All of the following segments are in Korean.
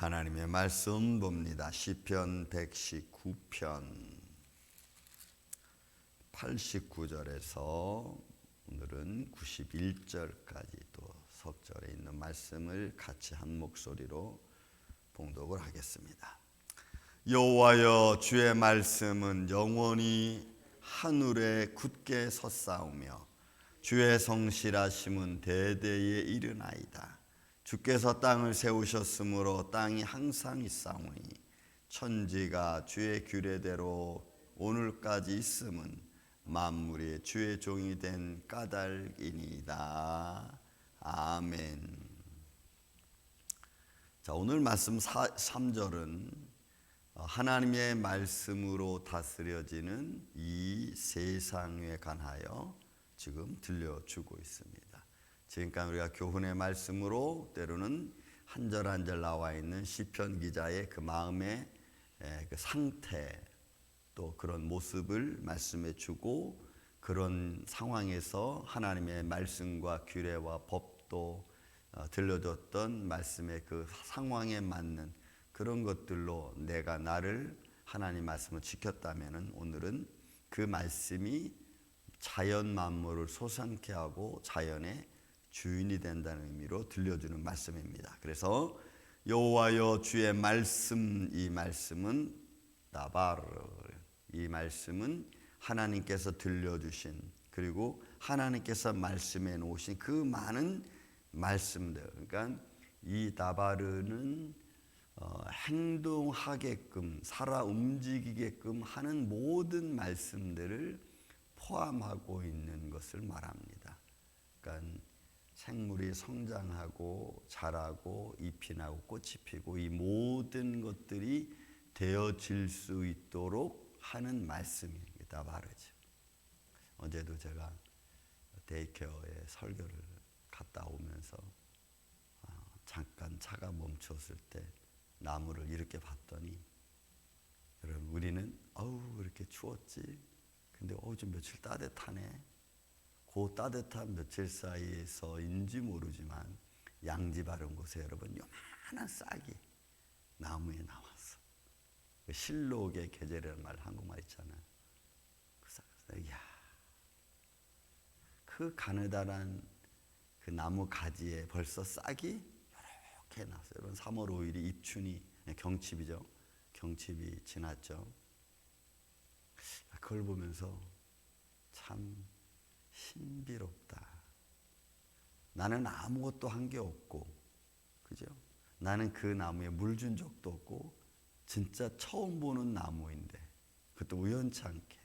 하나님의 말씀 봅니다. 시편 119편 89절에서 오늘은 91절까지 또 석절에 있는 말씀을 같이 한 목소리로 봉독을 하겠습니다. 여호와여 주의 말씀은 영원히 하늘에 굳게 섰사오며 주의 성실하심은 대대에 이르나이다. 주께서 땅을 세우셨으므로 땅이 항상 있사오니 천지가 주의 규례대로 오늘까지 있음은 만물이 주의 종이 된 까닭이니이다. 아멘. 자, 오늘 말씀 3절은 하나님의 말씀으로 다스려지는 이 세상에 관하여 지금 들려주고 있습니다. 지금까지 우리가 교훈의 말씀으로 때로는 한 절 한 절 나와 있는 시편 기자의 그 마음의 그 상태 또 그런 모습을 말씀해 주고 그런 상황에서 하나님의 말씀과 규례와 법도 어, 들려줬던 말씀의 그 상황에 맞는 그런 것들로 내가 나를 하나님 말씀을 지켰다면은 오늘은 그 말씀이 자연 만물을 솟아게 하고 자연의 주인이 된다는 의미로 들려주는 말씀입니다. 그래서 여호와여 주의 말씀 이 말씀은 나바르 이 말씀은 하나님께서 들려주신 그리고 하나님께서 말씀해 놓으신 그 많은 말씀들 그러니까 이 나바르는 어, 행동하게끔 살아 움직이게끔 하는 모든 말씀들을 포함하고 있는 것을 말합니다. 그러니까 생물이 성장하고 자라고 잎이 나고 꽃이 피고 이 모든 것들이 되어질 수 있도록 하는 말씀입니다. 바르죠. 어제도 제가 데이케어에 설교를 갔다 오면서 어, 잠깐 차가 멈췄을 때 나무를 이렇게 봤더니 여러분 우리는 어우 이렇게 추웠지 근데 어우 좀 며칠 따뜻하네 그 따뜻한 며칠 사이에서인지 모르지만 양지 바른 곳에 여러분 요만한 싹이 나무에 나왔어. 그 실록의 계절이라는 말 한국말 있잖아요. 그 싹, 야, 그 가느다란 그 나무 가지에 벌써 싹이 이렇게 났어요. 여러분 3월 5일이 입춘이 경칩이죠. 경칩이 지났죠. 그걸 보면서 참 신비롭다. 나는 아무것도 한 게 없고, 그죠? 나는 그 나무에 물 준 적도 없고, 진짜 처음 보는 나무인데, 그것도 우연치 않게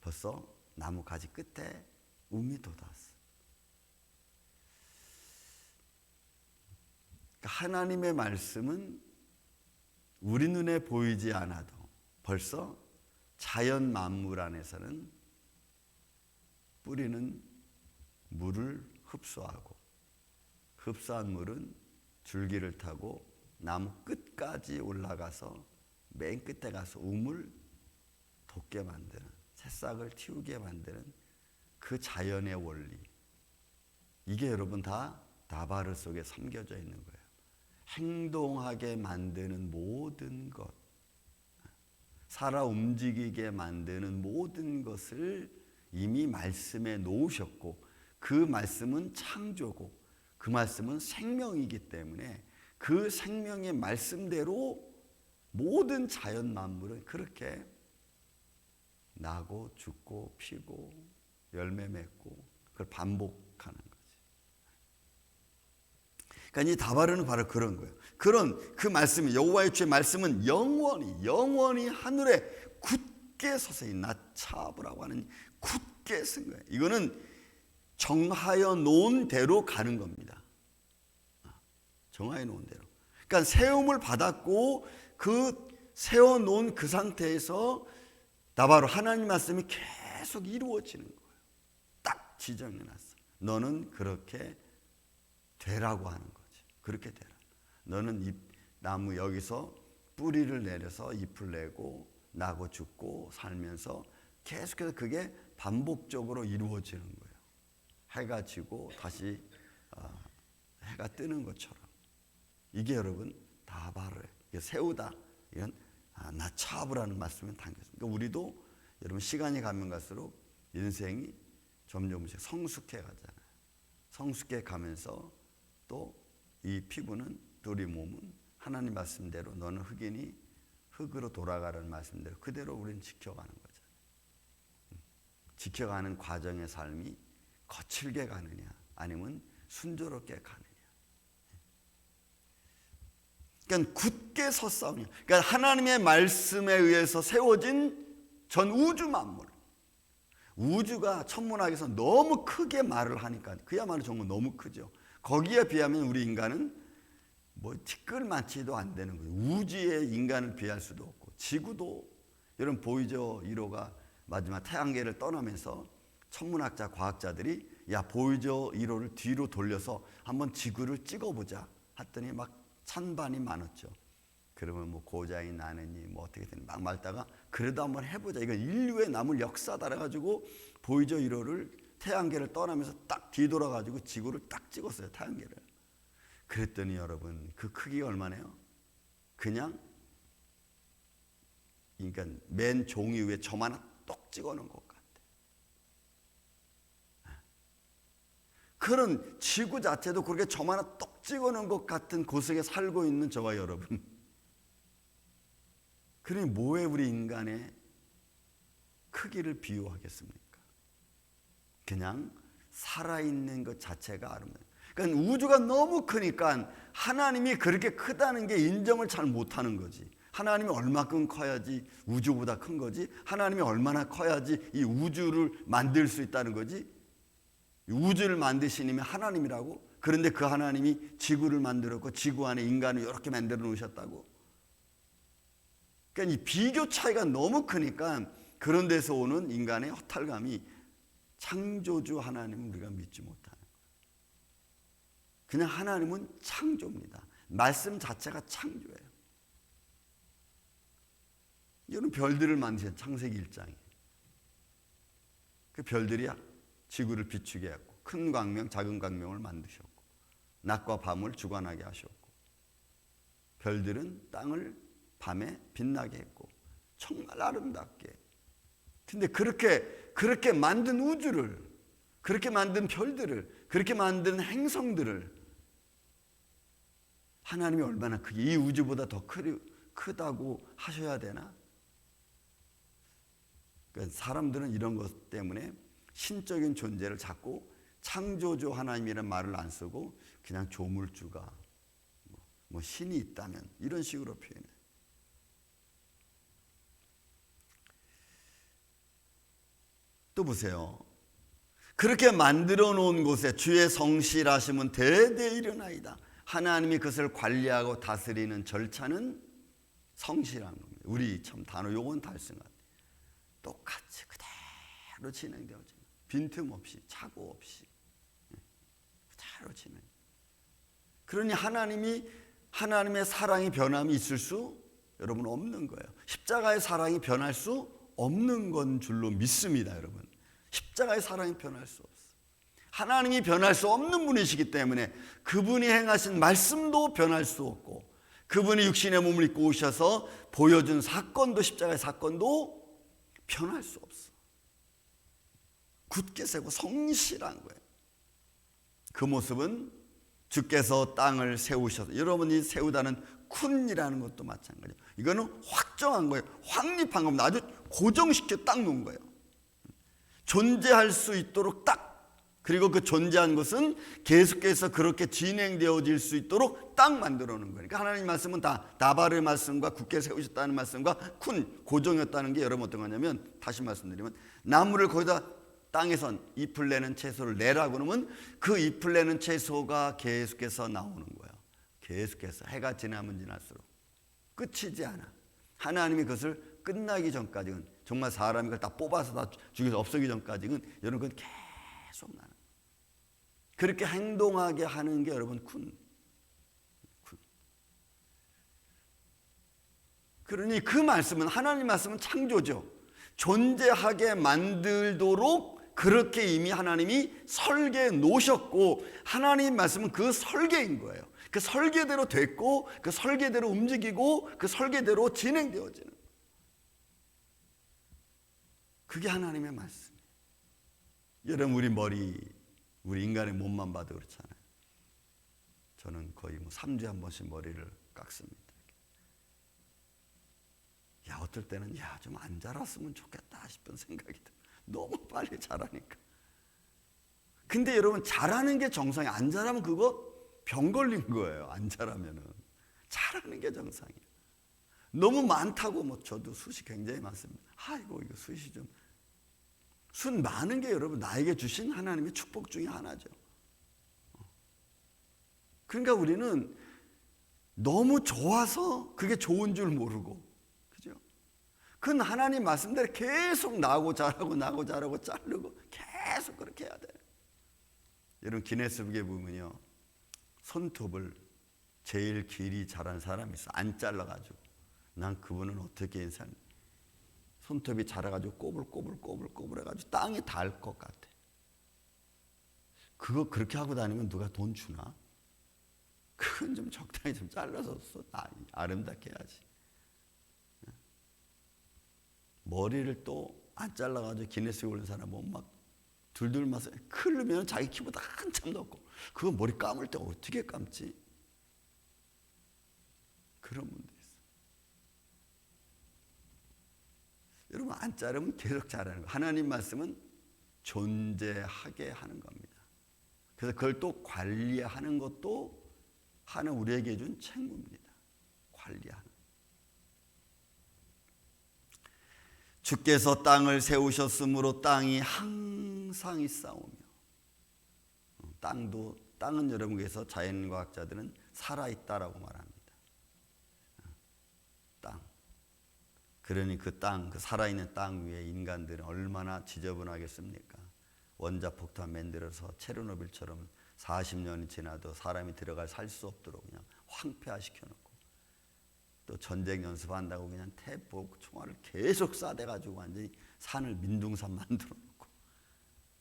벌써 나무 가지 끝에 움이 돋았어. 그러니까 하나님의 말씀은 우리 눈에 보이지 않아도 벌써 자연 만물 안에서는 뿌리는 물을 흡수하고 흡수한 물은 줄기를 타고 나무 끝까지 올라가서 맨 끝에 가서 우물 돋게 만드는 새싹을 틔우게 만드는 그 자연의 원리 이게 여러분 다 다바르 속에 섬겨져 있는 거예요. 행동하게 만드는 모든 것 살아 움직이게 만드는 모든 것을 이미 말씀에 놓으셨고 그 말씀은 창조고 그 말씀은 생명이기 때문에 그 생명의 말씀대로 모든 자연 만물은 그렇게 나고 죽고 피고 열매 맺고 그걸 반복하는 거지. 그러니까 이 다바르는 바로 그런 거예요. 그런 그 말씀이 여호와의 주의 말씀은 영원히 영원히 하늘에 굳게 서서 이 나차브라고 하는 굳게 쓴 거예요. 이거는 정하여 놓은 대로 가는 겁니다. 정하여 놓은 대로. 그러니까 세움을 받았고 그 세워 놓은 그 상태에서 나바로 하나님 말씀이 계속 이루어지는 거예요. 딱 지정해 놨어. 너는 그렇게 되라고 하는 거지. 그렇게 되라. 너는 이 나무 여기서 뿌리를 내려서 잎을 내고 나고 죽고 살면서 계속해서 그게 반복적으로 이루어지는 거예요. 해가 지고 다시 어, 해가 뜨는 것처럼 이게 여러분 이게 세우다 이건 아, 나차브라는 말씀을 담겼습니다. 그러니까 우리도 여러분 시간이 가면 갈수록 인생이 점점씩 성숙해 가잖아요. 성숙해 가면서 또 이 피부는 또 우리 몸은 하나님 말씀대로 너는 흑인이 흙으로 돌아가라는 말씀대로 그대로 우리는 지켜가는. 음. 지켜가는 과정의 삶이 거칠게 가느냐 아니면 순조롭게 가느냐. 그러니까 굳게 섰사오냐. 그러니까 하나님의 말씀에 의해서 세워진 전 우주 만물. 우주가 천문학에서 너무 크게 말을 하니까 그야말로 정말 너무 크죠. 거기에 비하면 우리 인간은 뭐 티끌만치도 안 되는 거예요. 우주에 인간을 비할 수도 없고 지구도 여러분 보이저 1호가 마지막 태양계를 떠나면서 천문학자 과학자들이 야 보이저 1호를 뒤로 돌려서 한번 지구를 찍어보자 했더니 막 찬반이 많았죠. 그러면 뭐 고장이 나느니 뭐 어떻게 되니 막 말다가 그래도 한번 해보자. 이건 인류의 남을 역사다 그래가지고 보이저 1호를 태양계를 떠나면서 딱 뒤돌아가지고 지구를 딱 찍었어요. 태양계를. 그랬더니 여러분 그 크기가 얼마나요? 그냥 그러니까 맨 종이 위에 점 하나 똑 찍어놓은 것 같아. 그런 지구 자체도 그렇게 점 하나 똑 찍어놓은 것 같은 곳에 살고 있는 저와 여러분. 그러니 뭐에 우리 인간의 크기를 비유하겠습니까? 그냥 살아있는 것 자체가 아름다워요. 그러니까 우주가 너무 크니까 하나님이 그렇게 크다는 게 인정을 잘 못하는 거지. 하나님이 얼마큼 커야지 우주보다 큰 거지. 하나님이 얼마나 커야지 이 우주를 만들 수 있다는 거지. 우주를 만드신 님이 하나님이라고. 그런데 그 하나님이 지구를 만들었고 지구 안에 인간을 이렇게 만들어 놓으셨다고. 그러니까 이 비교 차이가 너무 크니까 그런 데서 오는 인간의 허탈감이 창조주 하나님을 우리가 믿지 못하는 거예요. 그냥 하나님은 창조입니다. 말씀 자체가 창조예요. 이거는 별들을 만드신 창세기 1장에. 그 별들이 지구를 비추게 했고 큰 광명, 작은 광명을 만드셨고 낮과 밤을 주관하게 하셨고 별들은 땅을 밤에 빛나게 했고 정말 아름답게. 근데 그렇게 그렇게 만든 우주를 그렇게 만든 별들을 그렇게 만든 행성들을 하나님이 얼마나 크게 이 우주보다 더 크, 크다고 하셔야 되나? 그러니까 사람들은 이런 것 때문에 신적인 존재를 자꾸 창조주 하나님이라는 말을 안 쓰고 그냥 조물주가 뭐, 뭐 신이 있다면 이런 식으로 표현해. 또 보세요. 그렇게 만들어 놓은 곳에 주의 성실하심은 대대 일어나이다. 하나님이 그것을 관리하고 다스리는 절차는 성실한 겁니다. 우리 참 단어 요건 달성 같아요. 똑같이 그대로 진행되어져. 빈틈없이 착오 없이 예, 그대로 진행. 그러니 하나님이 하나님의 사랑이 변함이 있을 수 여러분 없는 거예요. 십자가의 사랑이 변할 수 없는 건 줄로 믿습니다, 여러분. 십자가의 사랑이 변할 수 없어. 하나님이 변할 수 없는 분이시기 때문에 그분이 행하신 말씀도 변할 수 없고 그분이 육신의 몸을 입고 오셔서 보여준 사건도 십자가의 사건도 변할 수 없어. 굳게 세고 성실한 거예요. 그 모습은 주께서 땅을 세우셔서 여러분이 세우다는 쿤이라는 것도 마찬가지예요. 이거는 확정한 거예요. 확립한 겁니다. 아주 고정시켜 딱 놓은 거예요. 존재할 수 있도록 딱 그리고 그 존재한 것은 계속해서 그렇게 진행되어질 수 있도록 딱 만들어 놓은 거예요. 그러니까 하나님 말씀은 다 다바르의 말씀과 굳게 세우셨다는 말씀과 쿤 고정이었다는 게 여러분 어떤 거냐면 다시 말씀드리면 나무를 거기다 땅에선 잎을 내는 채소를 내라고 그러면 그 잎을 내는 채소가 계속해서 나오는 거예요. 계속해서 해가 지나면 지날수록 끝이지 않아. 하나님이 그것을 끝나기 전까지는 정말 사람이 그걸 다 뽑아서 다 죽여서 없애기 전까지는 여러분 그건 계속 나는. 그렇게 행동하게 하는 게 여러분 군. 군. 그러니 그 말씀은 하나님 말씀은 창조죠. 존재하게 만들도록 그렇게 이미 하나님이 설계해 놓으셨고 하나님 말씀은 그 설계인 거예요. 그 설계대로 됐고 그 설계대로 움직이고 그 설계대로 진행되어지는 그게 하나님의 말씀이에요. 여러분 우리 머리 우리 인간의 몸만 봐도 그렇잖아요. 저는 거의 뭐 3주에 한 번씩 머리를 깎습니다. 야 어떨 때는 야 좀 안 자랐으면 좋겠다 싶은 생각이 들어. 너무 빨리 자라니까. 근데 여러분 자라는 게 정상이 안 자라면 그거 병 걸린 거예요. 안 자라면은 자라는 게 정상이에요. 너무 많다고 뭐 저도 숱이 굉장히 많습니다. 아이고 이거 숱이 좀 숱 많은 게 여러분 나에게 주신 하나님의 축복 중에 하나죠. 그러니까 우리는 너무 좋아서 그게 좋은 줄 모르고 그죠? 그건 하나님 말씀대로 계속 나고 자라고 나고 자라고 자르고 계속 그렇게 해야 돼요. 여러분 기네스북에 보면요. 손톱을 제일 길이 자란 사람이 있어. 안 잘라가지고. 난 그분은 어떻게 인상 손톱이 자라가지고 꼬불꼬불꼬불꼬불 해가지고 땅에 닿을 것 같아. 그거 그렇게 하고 다니면 누가 돈 주나? 그건 좀 적당히 좀 잘라서 아름답게 해야지. 머리를 또 안 잘라가지고 기네스에 올린 사람은 막 둘둘 마서 클르면 자기 키보다 한참 높고 그거 머리 감을 때 어떻게 감지? 그런 분도 있어. 여러분 안 자르면 계속 자라는 거. 하나님 말씀은 존재하게 하는 겁니다. 그래서 그걸 또 관리하는 것도 하는 우리에게 준 책무입니다. 관리하는. 주께서 땅을 세우셨으므로 땅이 항상 있사오며 땅도 땅은 여러분께서 자연과학자들은 살아 있다라고 말합니다. 땅. 그러니 그 땅, 그 살아있는 땅 위에 인간들은 얼마나 지저분하겠습니까? 원자 폭탄 만들어서 체르노빌처럼 40년이 지나도 사람이 들어갈 살 수 없도록 그냥 황폐화 시켜놓고 또 전쟁 연습한다고 그냥 태폭 총알을 계속 쏴대가지고 완전히 산을 민둥산 만들어 놓고.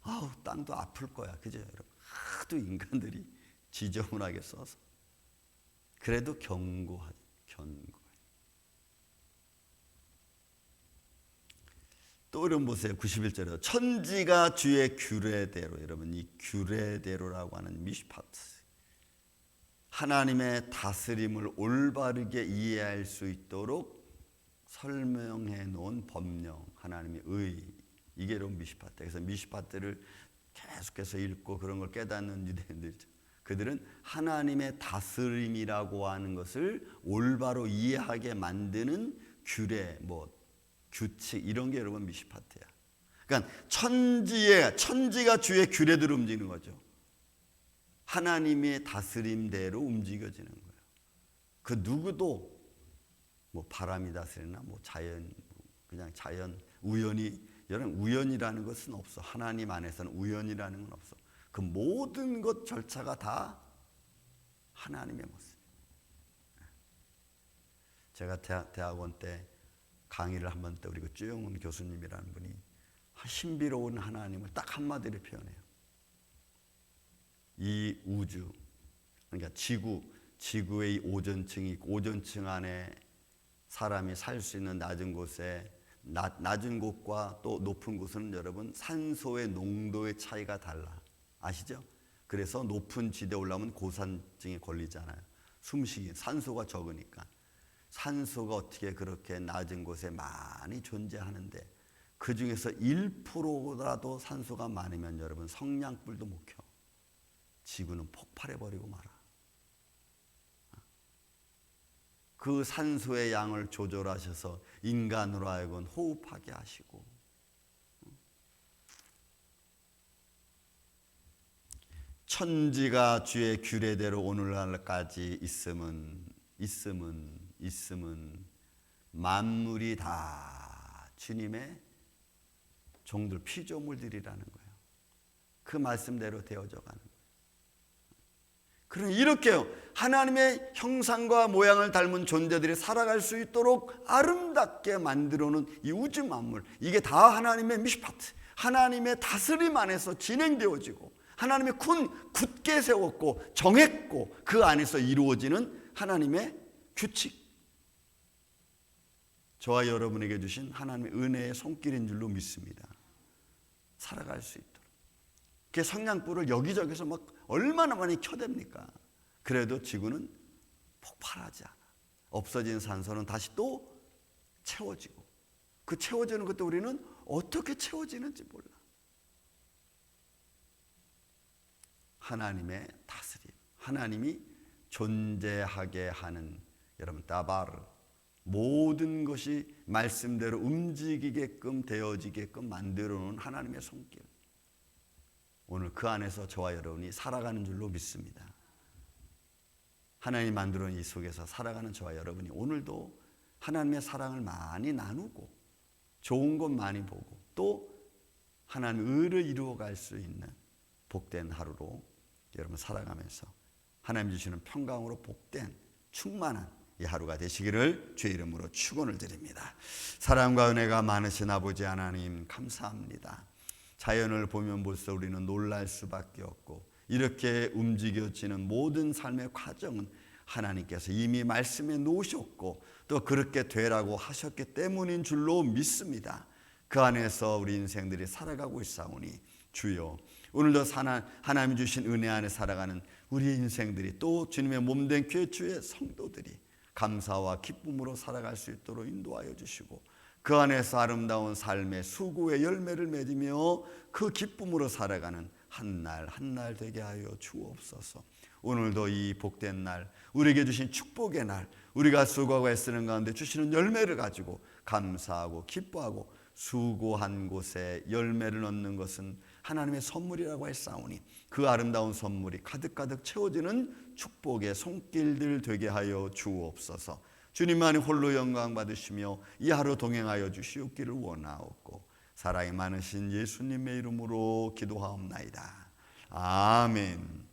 아우 땅도 아플 거야. 그죠 여러분? 하도 인간들이 지저분하게 써서. 그래도 견고하죠 견고 또 여러분 보세요. 91절에 천지가 주의 규례대로. 여러분 이 규례대로라고 하는 미시파트. 하나님의 다스림을 올바르게 이해할 수 있도록 설명해 놓은 법령, 하나님의 의, 이게 여러분 미시파트. 그래서 미시파트를 계속해서 읽고 그런 걸 깨닫는 유대인들이죠. 그들은 하나님의 다스림이라고 하는 것을 올바로 이해하게 만드는 규례, 뭐 규칙 이런 게 여러분 미시파트야. 그러니까 천지에 천지가 주의 규례대로 움직이는 거죠. 하나님의 다스림대로 움직여지는 거예요. 그 누구도 뭐 바람이 다스리나 뭐 자연 그냥 자연 우연히 여러분 우연이라는 것은 없어. 하나님 안에서는 우연이라는 건 없어. 그 모든 것 절차가 다 하나님의 모습. 제가 대학, 대학원 때 강의를 한 번 때 우리 그 주영훈 교수님이라는 분이 신비로운 하나님을 딱 한마디로 표현해요. 이 우주 그러니까 지구 지구의 오존층이 오존층 안에 사람이 살 수 있는 낮은 곳에 낮, 낮은 곳과 또 높은 곳은 여러분 산소의 농도의 차이가 달라 아시죠? 그래서 높은 지대 올라오면 고산증에 걸리잖아요. 숨쉬기 산소가 적으니까 산소가 어떻게 그렇게 낮은 곳에 많이 존재하는데 그 중에서 1%라도 산소가 많으면 여러분 성냥불도 못 켜. 지구는 폭발해버리고 말아. 그 산소의 양을 조절하셔서 인간으로 하여금 호흡하게 하시고 천지가 주의 규례대로 오늘날까지 있음은 있음은 있음은 만물이 다 주님의 종들 피조물들이라는 거예요. 그 말씀대로 되어져 가는. 그럼 이렇게 하나님의 형상과 모양을 닮은 존재들이 살아갈 수 있도록 아름답게 만들어 놓은 이 우주 만물 이게 다 하나님의 미시파트 하나님의 다스림 안에서 진행되어지고 하나님의 군 굳게 세웠고 정했고 그 안에서 이루어지는 하나님의 규칙. 저와 여러분에게 주신 하나님의 은혜의 손길인 줄로 믿습니다. 살아갈 수 있도록. 그 성냥불을 여기저기서 막 얼마나 많이 켜댑니까? 그래도 지구는 폭발하지 않아. 없어진 산소는 다시 또 채워지고 그 채워지는 것도 우리는 어떻게 채워지는지 몰라. 하나님의 다스림, 하나님이 존재하게 하는 여러분 따바르 모든 것이 말씀대로 움직이게끔 되어지게끔 만들어 놓은 하나님의 손길. 오늘 그 안에서 저와 여러분이 살아가는 줄로 믿습니다. 하나님 만들어 이 속에서 살아가는 저와 여러분이 오늘도 하나님의 사랑을 많이 나누고 좋은 것 많이 보고 또 하나님 의를 이루어 갈 수 있는 복된 하루로 여러분 살아가면서 하나님 주시는 평강으로 복된 충만한 이 하루가 되시기를 주의 이름으로 축원을 드립니다. 사랑과 은혜가 많으신 아버지 하나님 감사합니다. 자연을 보면 벌써 우리는 놀랄 수밖에 없고 이렇게 움직여지는 모든 삶의 과정은 하나님께서 이미 말씀해 놓으셨고 또 그렇게 되라고 하셨기 때문인 줄로 믿습니다. 그 안에서 우리 인생들이 살아가고 있사오니 주여 오늘도 하나님 주신 은혜 안에 살아가는 우리의 인생들이 또 주님의 몸된 교회 주의 성도들이 감사와 기쁨으로 살아갈 수 있도록 인도하여 주시고 그 안에서 아름다운 삶의 수고의 열매를 맺으며 그 기쁨으로 살아가는 한 날 한 날 되게 하여 주옵소서. 오늘도 이 복된 날, 우리에게 주신 축복의 날, 우리가 수고하고 애쓰는 가운데 주시는 열매를 가지고 감사하고 기뻐하고 수고한 곳에 열매를 얻는 것은 하나님의 선물이라고 했사오니 그 아름다운 선물이 가득가득 채워지는 축복의 손길들 되게 하여 주옵소서. 주님만이 홀로 영광 받으시며 이 하루 동행하여 주시옵기를 원하옵고 사랑이 많으신 예수님의 이름으로 기도하옵나이다. 아멘.